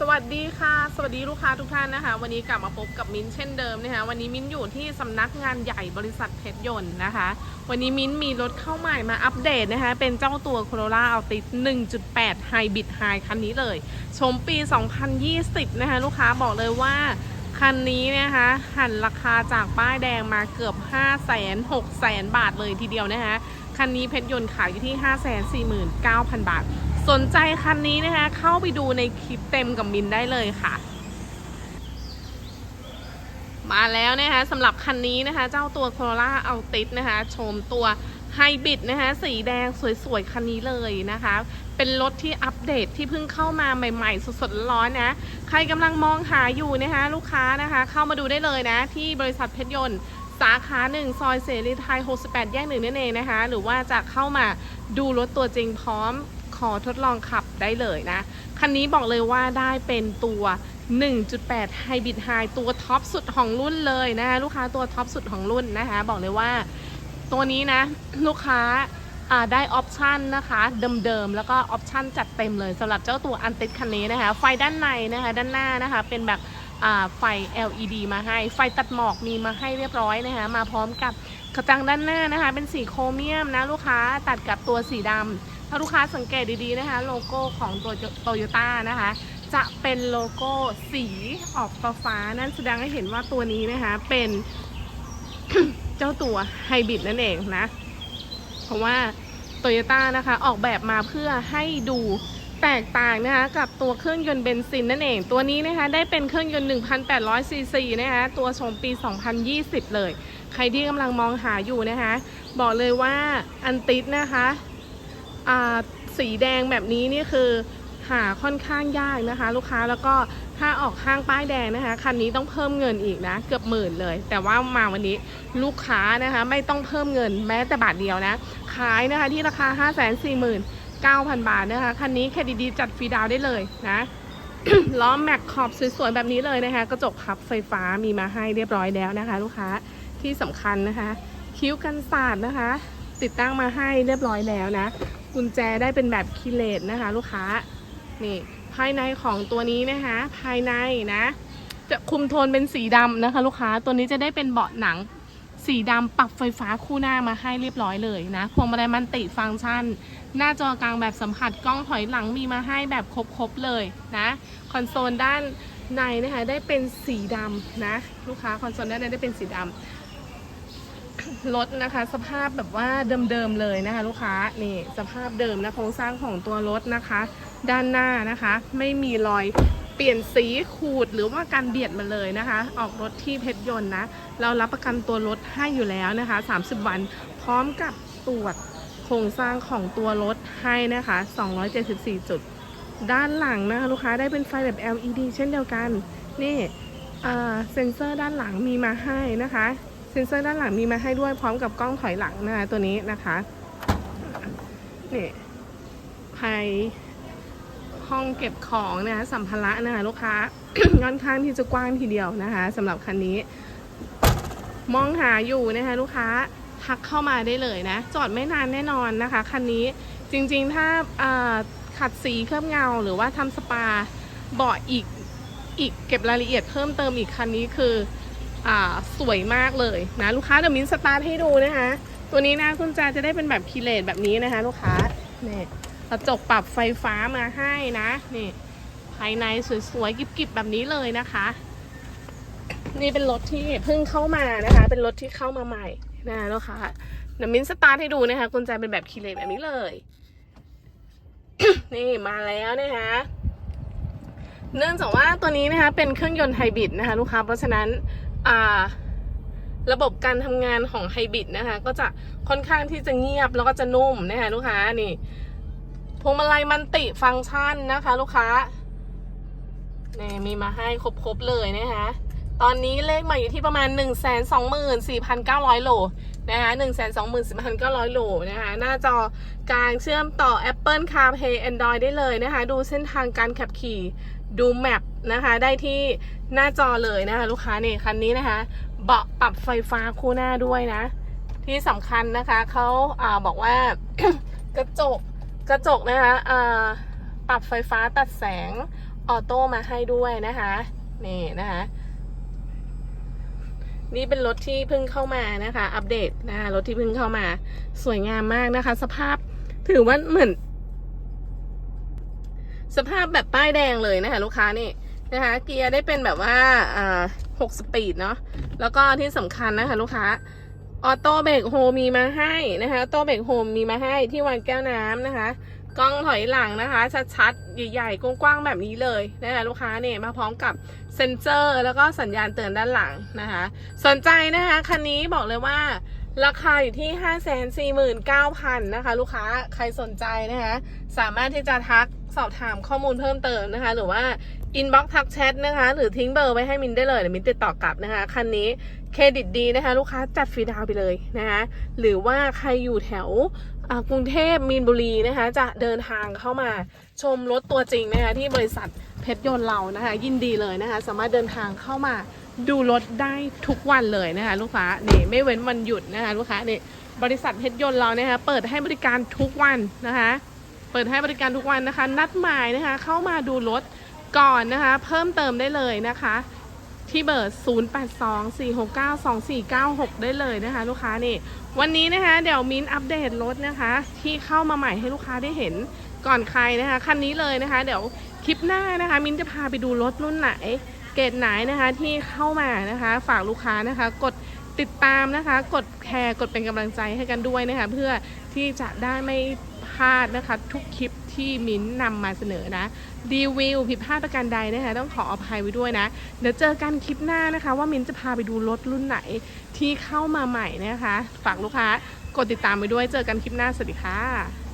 สวัสดีค่ะ สวัสดีลูกค้าทุกท่านนะคะ วันนี้กลับมาพบกับมิ้นเช่นเดิมนะคะ วันนี้มิ้นอยู่ที่สำนักงานใหญ่บริษัทเพชรยนต์นะคะ วันนี้มิ้นมีรถเข้าใหม่มาอัปเดตนะคะ เป็นเจ้าตัว Corolla Altis 1.8 Hybrid High คันนี้เลย ชมปี 2020 นะคะ ลูกค้าบอกเลยว่า คันนี้นะคะ หันราคาจากป้ายแดงมาเกือบ 5 0 0 0 0 0 6 0 0 0 0 บาทเลยทีเดียวนะคะ คันนี้เพชรยนต์ขายอยู่ที่ 549,000 บาท สนใจคันนี้นะคะ เข้าไปดูในคลิปเต็มกับมินได้เลยค่ะ มาแล้วนะคะสำหรับคันนี้นะคะ เจ้าตัว Corolla Altis นะคะชมตัวไฮบริดนะคะสีแดงสวยๆ คันนี้เลยนะคะ เป็นรถที่อัปเดตที่เพิ่งเข้ามาใหม่ๆ สดๆ ร้อนๆนะ ใครกำลังมองหาอยู่นะคะลูกค้านะคะ เข้ามาดูได้เลยนะ ที่บริษัทเพชรยนต์ สาขาหนึ่งซอยเสรีไทย 68 แยกหนึ่งนั่นเองนะคะ หรือว่าจะเข้ามาดูรถตัวจริงพร้อม อทดลองขับได้เลยนะ คันนี้บอกเลยว่าได้เป็นตัว 1.8 Hybrid High ตัวท็อปสุดของรุ่นเลยนะคะลูกค้าตัวท็อปสุดของรุ่นนะคะ บอกเลยว่าตัวนี้นะ ลูกค้าได้ออปชันนะคะเดิมๆ แล้วก็ออปชันจัดเต็มเลยสำหรับเจ้าตัวอันติดคันนี้นะคะ ไฟด้านในนะคะ ด้านหน้านะคะ เป็นแบบไฟ LED มาให้ ไฟตัดหมอกมีมาให้เรียบร้อยนะคะ มาพร้อมกับกระจังด้านหน้านะคะ เป็นสีโครเมียมนะลูกค้าตัดกับตัวสีดำ ถ้าลูกค้าสังเกตดีๆนะคะ โลโก้ของตัวโตโยต้านะคะ จะเป็นโลโก้สีออกฟ้านั่นแสดงให้เห็นว่าตัวนี้นะคะ เป็นเจ้าตัวไฮบริดนั่นเองนะ เพราะว่าโตโยต้านะคะ ออกแบบมาเพื่อให้ดูแตกต่างนะคะกับตัวเครื่องยนต์เบนซินนั่นเอง ตัวนี้นะคะได้เป็นเครื่องยนต์ 1,800 ซีซีนะคะตัวชมปี 2020 เลย ใครที่กำลังมองหาอยู่นะคะ บอกเลยว่าอันติดนะคะ สีแดงแบบนี้นี่คือหาค่อนข้างยากนะคะ ลูกค้าแล้วก็ถ้าออกห้างป้ายแดงนะคะคันนี้ต้องเพิ่มเงินอีกนะ เกือบหมื่นเลย แต่ว่ามาวันนี้ลูกค้านะคะ ไม่ต้องเพิ่มเงินแม้แต่บาทเดียวนะ ขายนะคะที่ราคา 5 4 9 0 0 0 บาทนะคะ คันนี้แค่ดีๆจัดฟรีดาวได้เลยนะล้อแม็กขอบสวยๆ แบบนี้เลยนะคะ กระจกพับไฟฟ้ามีมาให้เรียบร้อยแล้วนะคะ ลูกค้าที่สำคัญนะคะ คิ้วกันศาสตร์นะคะ ติดตั้งมาให้เรียบร้อยแล้วนะ กุญแจได้เป็นแบบคีเลสนะคะ ลูกค้า นี่ ภายในของตัวนี้นะคะ ภายในนะ จะคุมโทนเป็นสีดำนะคะ ลูกค้า ตัวนี้จะได้เป็นเบาะหนังสีดำปรับไฟฟ้าคู่หน้ามาให้เรียบร้อยเลยนะพวงมาลัยมันติฟังก์ชัน หน้าจอกลางแบบสัมผัสกล้องถอยหลังมีมาให้แบบครบๆเลยนะคอนโซลด้านในนะคะได้เป็นสีดำนะลูกค้าคอนโซลด้านในได้เป็นสีดำ รถนะคะ สภาพแบบว่าเดิมๆเลยนะคะลูกค้านี่สภาพเดิมนะโครงสร้างของตัวรถนะคะ ด้านหน้านะคะ ไม่มีรอยเปลี่ยนสีขูดหรือว่าการเบียดมาเลยนะคะ ออกรถที่เพชรยนต์นะ เรารับประกันตัวรถให้อยู่แล้วนะคะ 30 วันพร้อมกับตรวจโครงสร้างของตัวรถให้นะคะ 274 จุด ด้านหลังนะคะลูกค้าได้เป็นไฟแบบ LED เช่นเดียวกัน นี่เซ็นเซอร์ด้านหลังมีมาให้นะคะ เซ็นเซอร์ด้านหลังมีมาให้ด้วยพร้อมกับกล้องถอยหลังนะคะตัวนี้นะคะนี่ภายห้องเก็บของนะคะสัมภาระนะคะลูกค้าค่อนข้างที่จะกว้างทีเดียวนะคะสำหรับคันนี้ มองหาอยู่นะคะลูกค้าทักเข้ามาได้เลยนะ จอดไม่นานแน่นอนนะคะคันนี้จริงๆถ้าขัดสีเคลือบเงาหรือว่าทำสปาเบาะอีกอีกเก็บรายละเอียดเพิ่มเติมอีกคันนี้คือ สวยมากเลยนะลูกค้าเดี๋ยวมินสตาร์ทให้ดูนะคะ ตัวนี้นะคุณจาจะได้เป็นแบบคีเลตแบบนี้นะคะ ลูกค้าเนี่ยกระจกปรับไฟฟ้ามาให้นะนี่ภายในสวยๆกิบๆแบบนี้เลยนะคะ นี่เป็นรถที่เพิ่งเข้ามานะคะ เป็นรถที่เข้ามาใหม่นะลูกค้าเดี๋ยวมินสตาร์ทให้ดูนะคะกุญแจเป็นแบบคีเลตแบบนี้เลย นี่มาแล้วนะคะเนื่องจากว่าตัวนี้นะคะเป็นเครื่องยนต์ไฮบริดนะคะ ลูกค้าเพราะฉะนั้น อ่า ระบบการทำงานของไฮบริดนะคะ ก็จะค่อนข้างที่จะเงียบแล้วก็จะนุ่มนะคะลูกค้านี่พวงมาลัยมันติฟังก์ชันนะคะ ลูกค้านี่มีมาให้ครบๆเลยนะคะตอนนี้เลขใหม่อยู่ที่ประมาณ 1 2 4 9 0 0 โลนะคะ1 2 4 9 0 0 โลนะคะ หน้าจอกลางเชื่อมต่อ Apple CarPlay Android ได้เลยนะคะ ดูเส้นทางการขับขี่ ดูแมปนะคะได้ที่หน้าจอเลยนะคะ ลูกค้านี่คันนี้นะคะ เบาะปรับไฟฟ้าคู่หน้าด้วยนะ ที่สำคัญนะคะเขาอาบอกว่ากระจกกระจกนะคะปรับไฟฟ้าตัดแสงออโต้มาให้ด้วยนะคะนี่นะคะ นี่เป็นรถที่เพิ่งเข้ามานะคะ อัปเดตนะคะรถที่เพิ่งเข้ามา สวยงามมากนะคะ สภาพถือว่าเหมือน สภาพแบบป้ายแดงเลยนะคะลูกค้านี่นะคะเกียร์ได้เป็นแบบว่าอ่าหกสปีดเนาะแล้วก็ที่สำคัญนะคะลูกค้าออโต้เบรกโฮมีมาให้นะคะออโต้เบรกโฮมมีมาให้ที่วางแก้วน้ำนะคะกล้องถอยหลังนะคะ ชัดๆ ใหญ่ๆ กว้างๆ แบบนี้เลยนะคะลูกค้าเนี่ยมาพร้อมกับเซ็นเซอร์ แล้วก็สัญญาณเตือนด้านหลังนะคะ สนใจนะคะ คันนี้บอกเลยว่า ราคาอยู่ที่ 5 4 9 0 0 0นะคะ ลูกค้าใครสนใจนะคะ สามารถที่จะทักสอบถามข้อมูลเพิ่มเติมนะคะ หรือว่าอินบ็อกทักแชทนะคะ หรือทิ้งเบอร์ไว้ให้มินได้เลยเดี๋ยวมินติดต่อกลับนะคะ คันนี้เครดิตดีนะคะ ลูกค้าจัดฟรีดาวไปเลยนะคะ หรือว่าใครอยู่แถวกรุงเทพมีนบุรีนะคะ จะเดินทางเข้ามาชมรถตัวจริงนะคะ ที่บริษัทเพชรยนต์เรานะคะ ยินดีเลยนะคะ สามารถเดินทางเข้ามา ดูรถได้ทุกวันเลยนะคะลูกค้านี่ไม่เว้นวันหยุดนะคะลูกค้านี่บริษัทเพชรยนต์เรานะคะเปิดให้บริการทุกวันนะคะ เปิดให้บริการทุกวันนะคะ นัดหมายนะคะ เข้ามาดูรถก่อนนะคะ เพิ่มเติมได้เลยนะคะ ที่เบอร์ 0824692496 ได้เลยนะคะ ลูกค้านี่ วันนี้นะคะเดี๋ยวมิ้นอัปเดตรถนะคะ ที่เข้ามาใหม่ให้ลูกค้าได้เห็นก่อนใครนะคะคันนี้เลยนะคะ เดี๋ยวคลิปหน้านะคะ มิ้นจะพาไปดูรถรุ่นไหน เกรดไหนนะคะที่เข้ามานะคะ ฝากลูกค้านะคะ กดติดตามนะคะ กดแชร์กดเป็นกำลังใจให้กันด้วยนะคะ เพื่อที่จะได้ไม่พลาดนะคะ ทุกคลิปที่มิ้นนำมาเสนอนะรีวิวผิดพลาดประการใดนะคะ ต้องขออภัยไว้ด้วยนะ เดี๋ยวเจอกันคลิปหน้านะคะ ว่ามิ้นจะพาไปดูรถรุ่นไหนที่เข้ามาใหม่นะคะ ฝากลูกค้ากดติดตามไปด้วยเจอกันคลิปหน้าสวัสดีค่ะ